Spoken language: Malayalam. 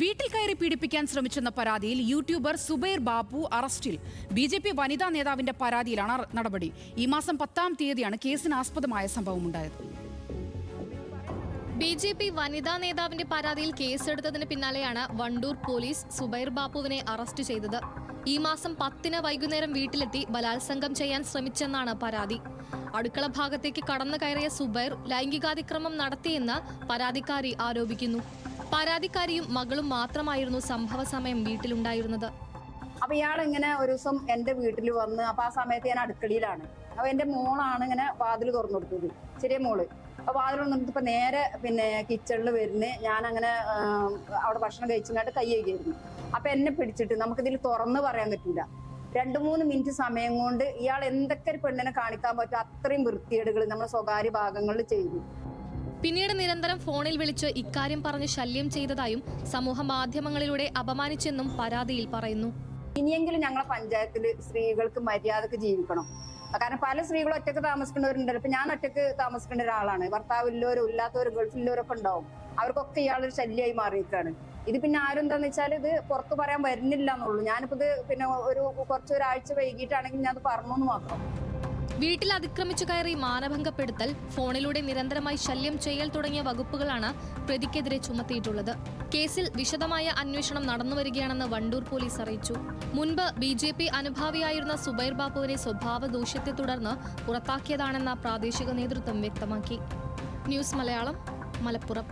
വീട്ടിൽ കയറി പീഡിപ്പിക്കാൻ ശ്രമിച്ചെന്ന പരാതിയിൽ യൂട്യൂബർ സുബൈർ ബാബു അറസ്റ്റിൽ. ബി ജെ പി വനിതാ നേതാവിന്റെ പരാതിയിലാണ് നടപടി. ഈ മാസം പത്താം തീയതിയാണ് കേസിന് ആസ്പദമായ സംഭവമുണ്ടായത്. ബി ജെ പി വനിതാ നേതാവിന്റെ പരാതിയിൽ കേസെടുത്തതിന് പിന്നാലെയാണ് വണ്ടൂർ പോലീസ് സുബൈർ ബാബുവിനെ അറസ്റ്റ് ചെയ്തത്. ഈ മാസം പത്തിന് വൈകുന്നേരം വീട്ടിലെത്തി ബലാത്സംഗം ചെയ്യാൻ ശ്രമിച്ചെന്നാണ് പരാതി. അടുക്കള ഭാഗത്തേക്ക് കടന്നു കയറിയ സുബൈർ ലൈംഗികാതിക്രമം നടത്തിയെന്ന് പരാതിക്കാരി ആരോപിക്കുന്നു. പരാതിക്കാരിയും മകളും മാത്രമായിരുന്നു സംഭവ സമയം വീട്ടിലുണ്ടായിരുന്നത്. അപ്പൊ ഇയാൾ ഇങ്ങനെ ഒരു ദിവസം എന്റെ വീട്ടിൽ വന്ന് അപ്പൊ ആ സമയത്ത് ഞാൻ അടുക്കളയിലാണ്. അപ്പൊ എന്റെ മോളാണ് ഇങ്ങനെ വാതിൽ തുറന്നു കൊടുത്തത് ചെറിയ മോൾ. അപ്പൊ വാതിൽ തുറന്നിട്ട് ഇപ്പൊ നേരെ പിന്നെ കിച്ചണിൽ വരുന്ന് ഞാൻ അങ്ങനെ അവിടെ ഭക്ഷണം കഴിച്ചിങ്ങാട്ട് കൈ കഴിക്കായിരുന്നു അപ്പൊ എന്നെ പിടിച്ചിട്ട് നമുക്കിതിൽ തുറന്ന് പറയാൻ പറ്റില്ല രണ്ടു മൂന്ന് മിനിറ്റ് സമയം കൊണ്ട് ഇയാൾ എന്തൊക്കെ ഒരു പെണ്ണിനെ കാണിക്കാൻ പറ്റും അത്രയും വൃത്തികേടുകൾ നമ്മുടെ സ്വകാര്യ ഭാഗങ്ങളിൽ ചെയ്തു. പിന്നീട് നിരന്തരം ഫോണിൽ വിളിച്ച് ഇക്കാര്യം പറഞ്ഞ് ശല്യം ചെയ്തതായും സമൂഹ മാധ്യമങ്ങളിലൂടെ അപമാനിച്ചെന്നും പരാതിയിൽ പറയുന്നു. ഇനിയെങ്കിലും ഞങ്ങളെ പഞ്ചായത്തിൽ സ്ത്രീകൾക്ക് മര്യാദയ്ക്ക് ജീവിക്കണം. കാരണം പല സ്ത്രീകളും ഒറ്റയ്ക്ക് താമസിക്കുന്നവരുണ്ടല്ലോ. ഇപ്പൊ ഞാൻ ഒറ്റയ്ക്ക് താമസിക്കേണ്ട ഒരാളാണ്. ഭർത്താവില്ലവരും ഇല്ലാത്തവരും ഗൾഫിലുള്ളവരൊക്കെ ഉണ്ടാവും. അവർക്കൊക്കെ ഇയാളൊരു ശല്യമായി മാറിയിട്ടാണ് ഇത് പിന്നെ ആരും എന്താന്ന് വെച്ചാൽ ഇത് പുറത്ത് പറയാൻ വരുന്നില്ല എന്നുള്ളൂ. ഞാനിപ്പോ ഇത് പിന്നെ ഒരു കുറച്ചൊരാഴ്ച വൈകിട്ടാണെങ്കിൽ ഞാൻ അത് പറഞ്ഞു എന്ന് മാത്രം. വീട്ടിൽ അതിക്രമിച്ചു കയറി മാനഭംഗപ്പെടുത്തൽ ഫോണിലൂടെ നിരന്തരമായി ശല്യം ചെയ്യൽ തുടങ്ങിയ വകുപ്പുകളാണ് പ്രതിക്കെതിരെ ചുമത്തിയിട്ടുള്ളത്. കേസിൽ വിശദമായ അന്വേഷണം നടന്നുവരികയാണെന്ന് വണ്ടൂർ പോലീസ് അറിയിച്ചു. മുൻപ് ബി ജെ പി അനുഭാവിയായിരുന്ന സുബൈർ ബാബുവിനെ സ്വഭാവ ദൂഷ്യത്തെ തുടർന്ന് പുറത്താക്കിയതാണെന്ന പ്രാദേശിക നേതൃത്വം വ്യക്തമാക്കി. ന്യൂസ് മലയാളം മലപ്പുറം.